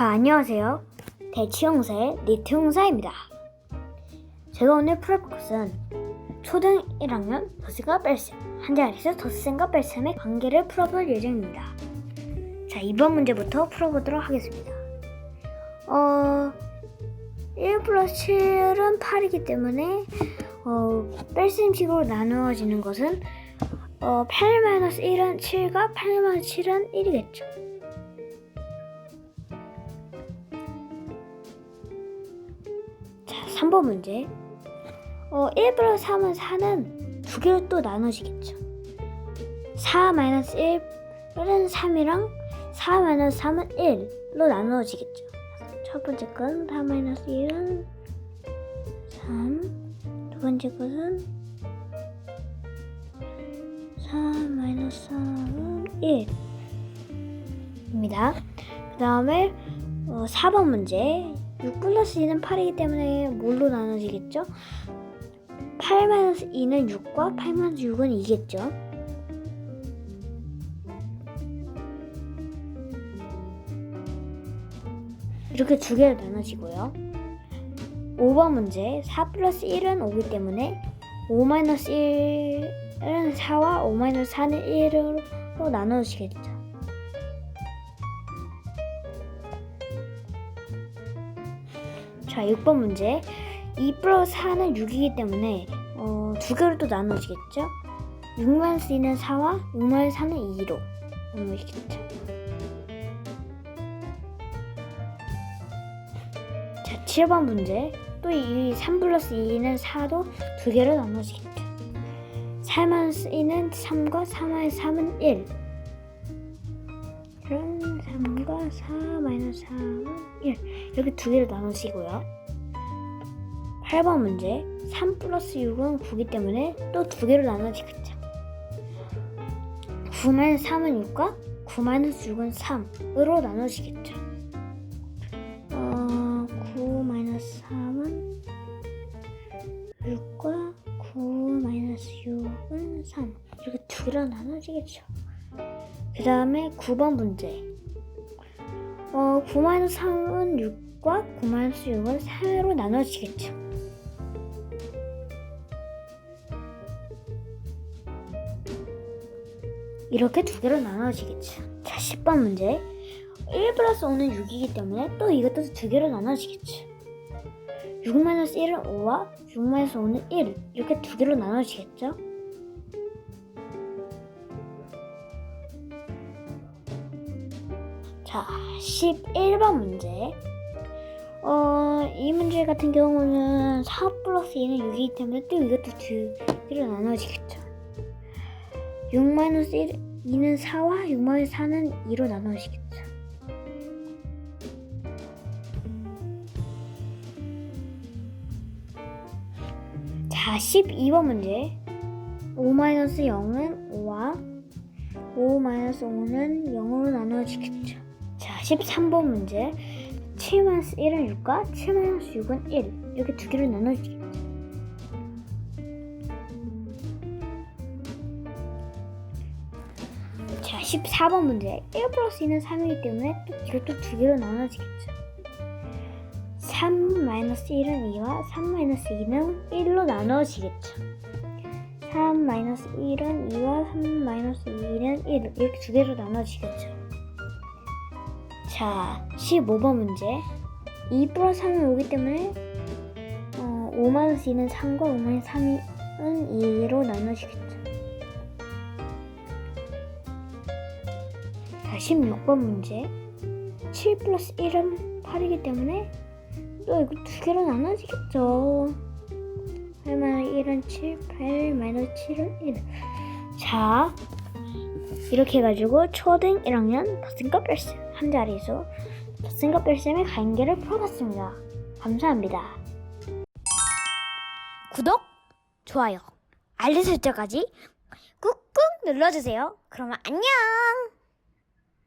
안녕하세요. 대치형사의 니트 형사입니다. 제가 오늘 풀어볼 것은 초등 1학년 더스과 뺄셈, 한 자리에서 더스과 뺄셈의 관계를 풀어볼 예정입니다. 자, 이번 문제부터 풀어보도록 하겠습니다. 어, 1 플러스 7은 8이기 때문에 어, 뺄셈식으로 나누어지는 것은 어, 8 마이너스 1은 7과 8 마이너스 7은 1이겠죠. 3번 문제. 어, 1 플러스 3은 4는 두 개로 또 나눠지겠죠. 4 마이너스 1은 3이랑 4 마이너스 3은 1로 나누어지겠죠. 첫 번째 건4 마이너스 1은 3. 두 번째 것은 4 마이너스 3은 1. 입니다. 그 다음에 어, 4번 문제 6 플러스 2는 8이기 때문에 뭘로 나눠지겠죠? 8 마이너스 2는 6과 8 마이너스 6은 2겠죠? 이렇게 두 개로 나눠지고요. 5번 문제 4 플러스 1은 5기 때문에 5 마이너스 1은 4와 5 마이너스 4는 1으로 나눠지겠죠. 자, 6번 문제. 2 플러스 4는 6이기 때문에 어, 두 개로 또 나눠지겠죠? 6 마이너스 2는 4와 6 마이너스 4는 2로 나눠지겠죠. 자, 7번 문제. 또 이 3 플러스 2는 4도 두 개로 나눠지겠죠. 4 마이너스 2는 3과 4 마이너스 3은 1. 그럼 3과 4 마이너스 3은 1. 이렇게 두 개로 나누시고요. 8번 문제. 3 플러스 6은 9기 때문에 또 두 개로 나눠지겠죠. 9 마이너스 3은 6과 9 마이너스 6은 3으로 나눠지겠죠. 어, 9 마이너스 3은 6과 9 마이너스 6은 3. 이렇게 두 개로 나눠지겠죠. 그 다음에 9번 문제. 어, 9 마이너스 3은 6과 9 마이너스 6은 4로 나눠지겠죠. 이렇게 두 개로 나눠지겠죠. 자, 10번 문제. 1 플러스 5는 6이기 때문에 또 이것도 두 개로 나눠지겠죠. 6 마이너스 1은 5와 6 마이너스 5는 1. 이렇게 두 개로 나눠지겠죠. 자, 11번 문제. 어, 이 문제 같은 경우는 4 플러스 2는 6이기 때문에 또 이것도 두 개로 나눠지겠죠. 6 마이너스 1, 2는 4와 6 마이너스 4는 2로 나눠지겠죠. 자, 12번 문제. 5 마이너스 0은 5와 5 마이너스 5는 0으로 나눠지겠죠. 자, 13번 문제. 7 마이너스 1은 6과 7 마이너스 6은 1. 이렇게 두 개로 나눠지겠죠. 자, 14번 문제. 1 플러스 2는 3이기 때문에 또 이것도 두 개로 나눠지겠죠. 3 마이너스 1은 2와 3 마이너스 2는 1로 나눠지겠죠. 3 마이너스 1은 2와 3 마이너스 2는 1 이렇게 두 개로 나눠지겠죠. 자, 15번 문제. 2 플러스 3은 5기 때문에 어, 5 마이너스 2는 3과 5 마이너스 3은 2로 나눠지겠죠. 자, 16번 문제. 7 플러스 1은 8이기 때문에 또 이거 두 개로 나눠지겠죠. 8 마이너스 1은 7, 8 마이너스 7은 1. 자, 이렇게 해가지고 초등 1학년 더승과 뺄셈 한 자리에서 뺄셈의 관계를 풀어봤습니다. 감사합니다. 구독, 좋아요, 알림 설정까지 꾹꾹 눌러주세요. 그러면 안녕!